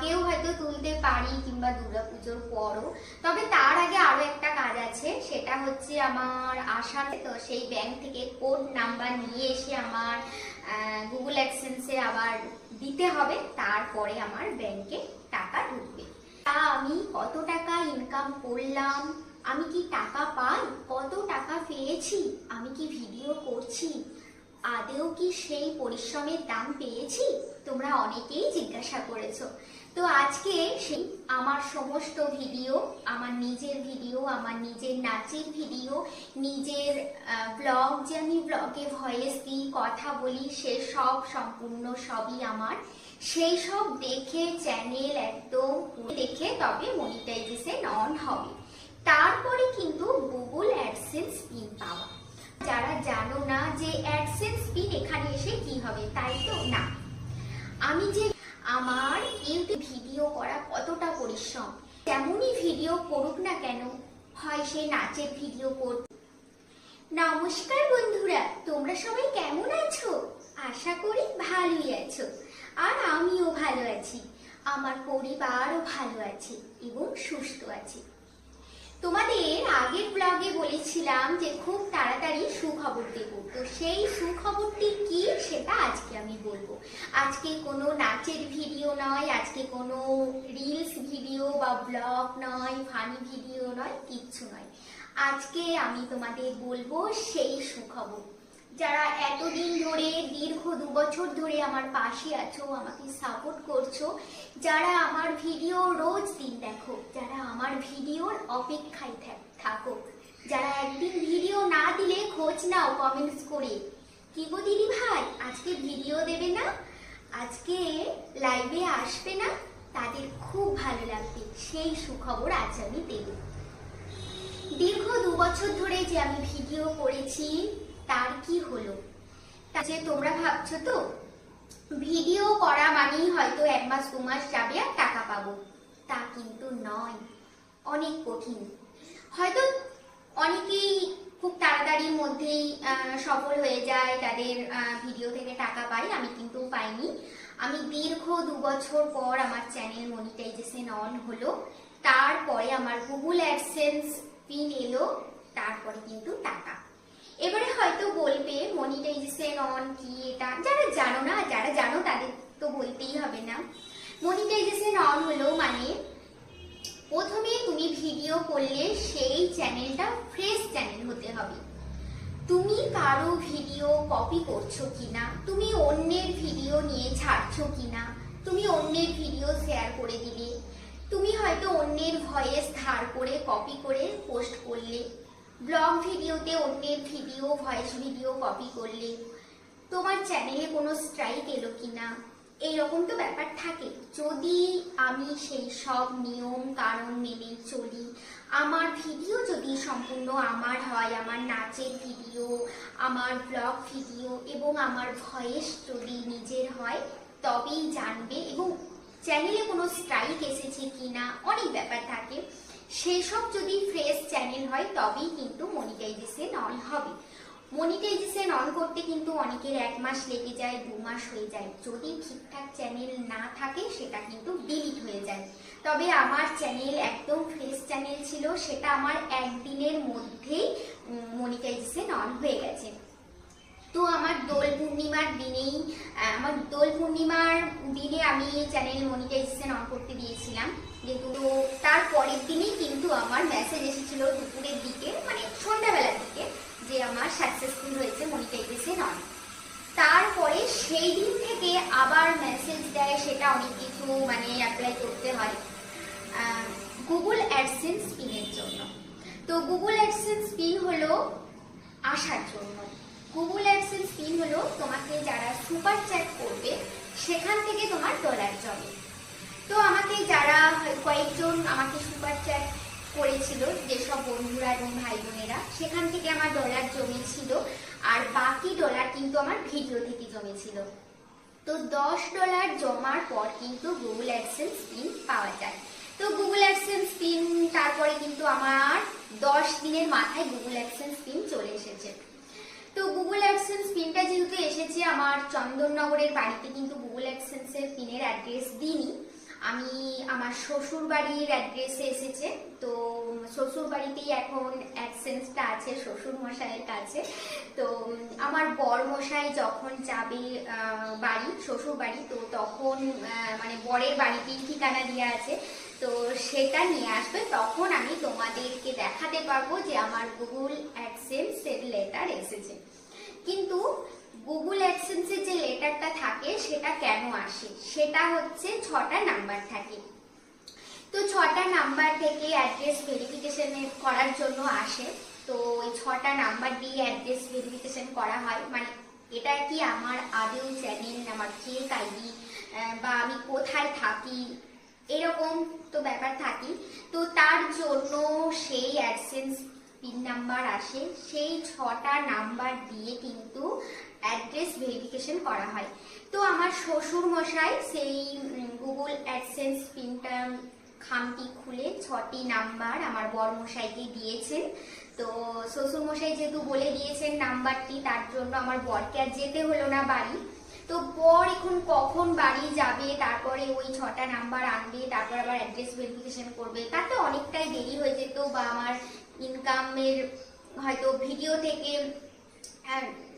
আগেও হয়তো তুলতে পারি কিংবা দুর্গাপুজোর পরও। তবে তার আগে আরও একটা কাজ আছে, সেটা হচ্ছে আমার আসার তো, সেই ব্যাংক থেকে কোড নাম্বার নিয়ে এসে আমার গুগল অ্যাক্সেন্সে আবার দিতে হবে, তারপরে আমার ব্যাংকে টাকা ঢুকবে। তা আমি কত টাকা ইনকাম করলাম? আমি কি টাকা পাই? কত টাকা পেয়েছি? আমি কি ভিডিও করছি? আদেও কি সেই পরিশ্রমের দাম পেয়েছি? তোমরা অনেকেই জিজ্ঞাসা করেছ। তো আজকে সেই আমার সমস্ত ভিডিও আমার নিজের ভিডিও আমার নিজের নাচের ভিডিও নিজের ব্লগ যে আমি ব্লগে ভয়েস দিই, কথা বলি, সে সব সম্পূর্ণ সবই আমার। সেই সব দেখে চ্যানেল একদম দেখে তবে মনিটাইজেশন অন হবে। তারপরে কিন্তু গুগল অ্যাডসেন্স পিন পাওয়া। যারা জানো না যে অ্যাডসেন্স পিন এখানে এসে কি হবে, তাই তো? না। আমি যে আমার ইউটিউব ভিডিও করা কতটা পরিশ্রম। তেমনই ভিডিও করুক না কেন, হয় সে নাচের ভিডিও করত নমস্কার বন্ধুরা, তোমরা সবাই কেমন আছো? আশা করি ভালোই আছো, আর আমিও ভালো আছি। আমার পরিবারও ভালো আছে এবং সুস্থ আছে। তোমাদের আগের ব্লগে বলেছিলাম যে খুব তাড়াতাড়ি সুখবর দেব তো সেই সুখবরটি কি সেটা আজকে আমি বলব। আজকে কোনো নাচের ভিডিও নয়, আজকে কোনো রিলস ভিডিও বা ব্লগ নয় ফানি ভিডিও নয়, কিচ্ছু নয়। আজকে আমি তোমাদের বলব সেই সুখবর যারা এতদিন ধরে, দীর্ঘ দু বছর ধরে আমার পাশে আছো, আমাকে সাপোর্ট করছ, যারা আমার ভিডিও রোজ দিন দেখো, যারা আমার ভিডিওর অপেক্ষায় থাক- যারা একদিন ভিডিও না দিলে খোঁজ নাও কমেন্টস করে। কি গো দিদি ভাই? আজকে ভিডিও দেবে না? আজকে লাইভে আসবে না? তাদের খুব ভালো লাগবে, সেই সুখবর আজ আমি দেবো। দীর্ঘ দু বছর ধরে যে আমি ভিডিও করেছি তার কি হলো? যে তোমরা ভাবছ তো? ভিডিও করা মানেই হয়তো এক মাস, দু মাস যাবে আর টাকা পাবো। তা কিন্তু নয়, অনেক কঠিন। হয়তো অনেকেই খুব তাড়াতাড়ির মধ্যেই সফল হয়ে যায়, তাদের ভিডিও থেকে টাকা পাই আমি কিন্তু পাইনি। আমি দীর্ঘ দু বছর পর আমার চ্যানেল মনিটাইজেশন অন হলো। তারপরে আমার গুগল অ্যাডসেন্স পিন এলো, তারপরে কিন্তু টাকা। এবারে হয়তো বলবে মনিটাইজেশন অন কি এটা? যারা জানো না, যারা জানো তাদের তো বলতেই হবে না। মনিটাইজেশন অন হলো মানে প্রথমে তুমি ভিডিও করলে সেই চ্যানেলটা ফ্রেশ চ্যানেল হতে হবে। তুমি কারও ভিডিও কপি করছ কিনা? তুমি অন্যের ভিডিও নিয়ে ছাড়ছো কিনা? তুমি অন্যের ভিডিও শেয়ার করে দিলে। তুমি হয়তো অন্যের ভয়েস ধার করে কপি করে পোস্ট করলে। ব্লগ ভিডিওতে অন্যের ভিডিও ভয়েস ভিডিও কপি করলে তোমার চ্যানেলে কোনো স্ট্রাইক এলো কিনা? এইরকম তো ব্যাপার থাকে। যদি আমি সেই সব নিয়ম, কারণ মেনে চলি, আমার ভিডিও যদি সম্পূর্ণ আমার হয়, আমার নাচের ভিডিও আমার ব্লগ ভিডিও এবং আমার ভয়েস যদি নিজের হয়, তবেই জানবে এবং চ্যানেলে কোনো স্ট্রাইক এসেছে কিনা? অনেক ব্যাপার থাকে। সেসব যদি ফ্রেশ চ্যানেল হয়, তবেই কিন্তু মনিটাইজেশন অন হবে। মনিটাইজেশন অন করতে কিন্তু অনেকের এক মাস লেগে যায়, দু মাস হয়ে যায়। যদি ঠিকঠাক চ্যানেল না থাকে, সেটা কিন্তু ডিলিট হয়ে যায়। তবে আমার চ্যানেল একদম ফ্রেশ চ্যানেল ছিল, সেটা আমার একদিনের মধ্যেই মনিটাইজেশন অন হয়ে গেছে। তো আমার দোল পূর্ণিমার দিনেই আমার দোল পূর্ণিমার দিনে আমি চ্যানেল মনিটাইজেশন অন করতে দিয়েছিলাম। কিন্তু তো তার পরের আমার এসেছিল দুপুরের দিকে মানে সন্ধ্যাবেলার দিকে, যে আমার সাকসেসফুল হয়েছে মনিটাইজেশন অন তারপরে সেই দিন থেকে আবার মেসেজ দেয়, সেটা অনেক কিছু মানে অ্যাপ্লাই করতে হয় গুগল অ্যাডসেন্স পিনের জন্য। তো গুগল অ্যাডসেন্স পিন হলো আসার জন্য। গুগল অ্যাডসেন্স পিন হলো তোমাকে যারা সুপার চ্যাট করবে, সেখান থেকে তোমার ডলার জমে। তো আমাকে যারা কয়েকজন আমাকে সুপার চ্যাট করেছিল যেসব বন্ধুরা এবং ভাই বোনেরা সেখান থেকে আমার ডলার জমেছিল। আর বাকি ডলার কিন্তু আমার ভিডিও থেকে জমেছিল। তো দশ ডলার জমার পর কিন্তু গুগল অ্যাডসেন্স পিন পাওয়া যায়। তো গুগল অ্যাডসেন্স পিন তারপরে কিন্তু আমার দশ দিনের মাথায় গুগল অ্যাডসেন্স পিন চলে এসেছে। তো গুগল অ্যাডসেন্স পিনটা যেহেতু এসেছে, আমার চন্দননগরের বাড়িতে কিন্তু গুগল অ্যাডসেন্সের পিনের অ্যাড্রেস দিইনি। আমি আমার শ্বশুর বাড়ির অ্যাড্রেসে এসেছে। তো শ্বশুর বাড়িতেই এখন অ্যাডসেন্সটা আছে শ্বশুর মশাইয়ের কাছে। তো আমার বর মশাই যখন যাবে বাড়ি শ্বশুর বাড়ি তো তখন মানে বরের বাড়িতেই ঠিকানা দিয়ে আছে। তো সেটা নিয়ে আসবে। তখন আমি তোমাদেরকে দেখাতে পারব যে আমার গুগল অ্যাডসেন্সের লেটার এসেছে। কিন্তু গুগল অ্যাডসেন্সের যে লেটারটা থাকে, সেটা কেন আসে? সেটা হচ্ছে ছটা নাম্বার থাকে। তো ছটা নাম্বার থেকে অ্যাড্রেস ভেরিফিকেশন করার জন্য আসে। তো ওই ছটা নাম্বার দিয়ে অ্যাড্রেস ভেরিফিকেশন করা হয়। মানে এটা কি আমার আদেও চ্যানেল আমার ফেক আইডি বা আমি কোথায় থাকি? এরকম তো ব্যাপার থাকি। তো তার জন্য সেই অ্যাডসেন্স পিন নাম্বার আসে। সেই ছটা নাম্বার দিয়ে কিন্তু অ্যাড্রেস ভেরিফিকেশন করা হয়। তো আমার শ্বশুর মশাই সেই গুগল অ্যাডসেন্স পিনটা খামটি খুলে ছটি নাম্বার আমার বর মশাইকে দিয়েছেন। তো শ্বশুর মশাই যেহেতু বলে দিয়েছেন নাম্বারটি, তার জন্য আমার বরকে আর যেতে হলো না বাড়ি। তো বর এখন কখন বাড়ি যাবে, তারপরে ওই ছটা নাম্বার আনবে, তারপর আবার অ্যাড্রেস ভেরিফিকেশন করবে। তাতে অনেকটাই দেরি হয়ে যেত বা আমার ইনকামের হয়তো ভিডিও থেকে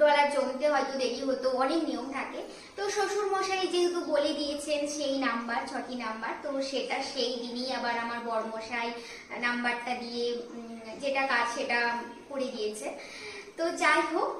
ডলার জমতে হয়তো দেরি হতো, অনেক নিয়ম থাকে। তো শ্বশুর মশাই যেহেতু বলে দিয়েছেন সেই নাম্বার, ছটি নাম্বার, তো সেটা সেই দিনই আবার আমার বড় মশাই নাম্বারটা দিয়ে যেটা কাজ সেটা করে দিয়েছে। তো যাই হোক,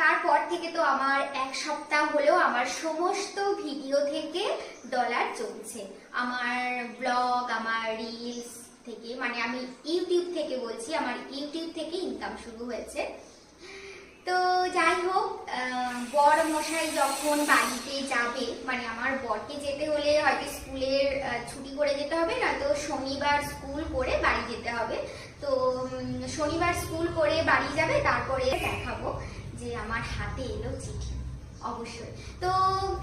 তারপর থেকে তো আমার এক সপ্তাহ হলেও আমার সমস্ত ভিডিও থেকে ডলার চলছে আমার ব্লগ, আমার রিলস থেকে মানে আমি ইউটিউব থেকে বলছি, আমার ইউটিউব থেকে ইনকাম শুরু হয়েছে। তো যাই হোক বর মশাই যখন বাড়িতে যাবে মানে আমার বরকে যেতে হলে হয়তো স্কুলের ছুটি করে যেতে হবে না তো শনিবার স্কুল করে বাড়ি যেতে হবে। তো শনিবার স্কুল করে বাড়ি যাবে, তারপরে দেখাবো যে আমার হাতে এলো চিঠি। অবশ্যই। তো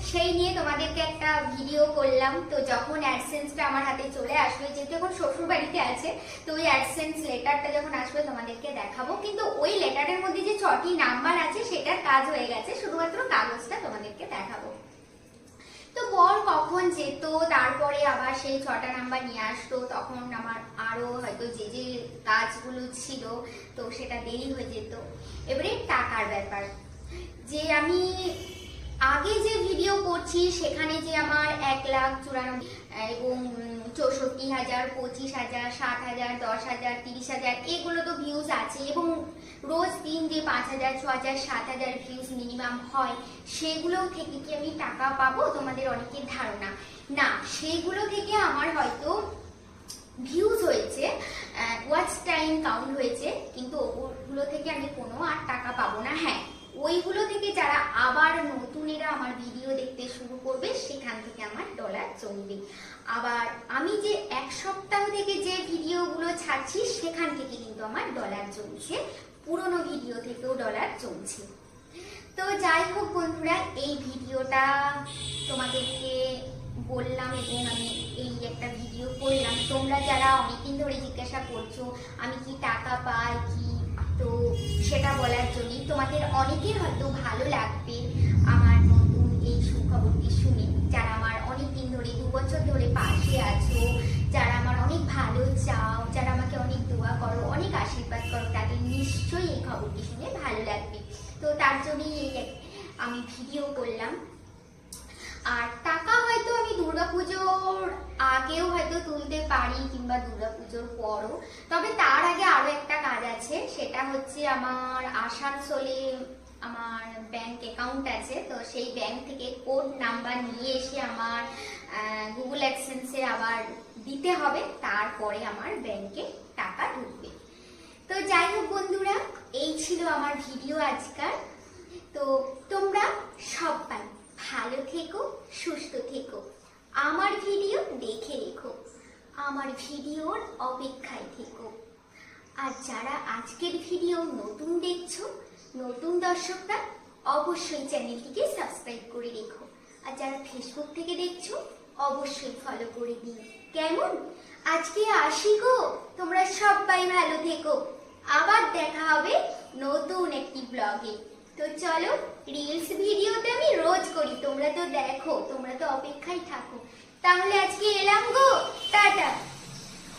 সেই নিয়ে তোমাদেরকে একটা ভিডিও করলাম। তো যখন অ্যাডসেন্সটা আমার হাতে চলে আসবে, যেহেতু এখন শ্বশুর বাড়িতে আছে, তো ওই অ্যাডসেন্স লেটারটা যখন আসবে তোমাদেরকে দেখাবো। কিন্তু ওই লেটারের মধ্যে যে ছটি নাম্বার আছে, সেটার কাজ হয়ে গেছে। শুধুমাত্র কাগজটা তোমাদেরকে দেখাবো। তো বর কখন যেত, তারপরে আবার সেই ছটা নাম্বার নিয়ে আসতো, তখন আমার আরও হয়তো যে যে কাজগুলো ছিল, তো সেটা দেরি হয়ে যেত। এবারে টাকার ব্যাপার। যে আমি আগে যে ভিডিও করছি, সেখানে যে আমার এক লাখ চুরানব্বই এবং চৌষট্টি হাজার, পঁচিশ হাজার সাত হাজার, দশ হাজার, তিরিশ হাজার, এগুলো তো ভিউজ আছে এবং রোজ দিন যে পাঁচ হাজার, ছ হাজার, সাত হাজার ভিউজ মিনিমাম হয়, সেগুলো থেকে কি আমি টাকা পাবো? তোমাদের অনেকের ধারণা। না, সেগুলো থেকে আমার হয়তো ভিউজ হয়েছে ওয়াচ টাইম কাউন্ট হয়েছে, কিন্তু ওগুলো থেকে আমি কোনো আর টাকা পাবো না। হ্যাঁ ওইগুলো থেকে যারা আবার নতুনেরা আমার ভিডিও দেখতে শুরু করবে, সেখান থেকে আমার ডলার জমবে আবার আমি যে এক সপ্তাহ থেকে যে ভিডিওগুলো ছাড়ছি, সেখান থেকে কিন্তু আমার ডলার জমছে পুরনো ভিডিও থেকেও ডলার জমছে তো যাই হোক বন্ধুরা, এই ভিডিওটা তোমাদেরকে বললাম এবং আমি এই একটা ভিডিও করলাম। তোমরা যারা অনেকদিন ধরে জিজ্ঞাসা করছ, আমি কি টাকা পাই, কি তো সেটা বলার জন্যই তোমাদের অনেকের হয়তো ভালো লাগবে আমার নতুন এই সুখবরটি শুনে। যারা আমার অনেক দিন ধরে, দু বছর ধরে পাশে আছো, যারা আমার অনেক ভালো চাও, যারা আমাকে অনেক দোয়া করো, অনেক আশীর্বাদ করো, তাদের নিশ্চয়ই এই খবরটি শুনে ভালো লাগবে। তো তার জন্যই এই আমি ভিডিও করলাম। আর দুর্গাপুজোর আগেও হয়তো তুলতে পারি কিংবা দুর্গাপুজোর পরও। তবে তার আগে আরও একটা কাজ আছে, সেটা হচ্ছে আমার আসানসোলে আমার ব্যাংক অ্যাকাউন্ট আছে। তো সেই ব্যাংক থেকে কোড নাম্বার নিয়ে এসে আমার গুগল অ্যাক্সেন্সে আবার দিতে হবে। তারপরে আমার ব্যাংকে টাকা ঢুকবে। তো যাই হোক বন্ধুরা, এই ছিল আমার ভিডিও আজকাল। তো তোমরা সবাই ভালো থেকো সুস্থ থেকো আমার ভিডিও দেখে রেখো আমার ভিডিওর অপেক্ষায় থেকো। আর যারা আজকের ভিডিও নতুন দেখছ, নতুন দর্শকরা, অবশ্যই চ্যানেলটিকে সাবস্ক্রাইব করে রেখো। আর যারা ফেসবুক থেকে দেখছ, অবশ্যই ফলো করে দিও। কেমন? আজকে আসি গো। তোমরা সবাই ভালো থেকো। আবার দেখা হবে নতুন একটি ব্লগে। তো চলো রিলস ভিডিওতে আমি রোজ করি। তোমরা তো দেখো, তোমরা তো অপেক্ষায় থাকো। তাহলে আজকে এলাম গো টাটা।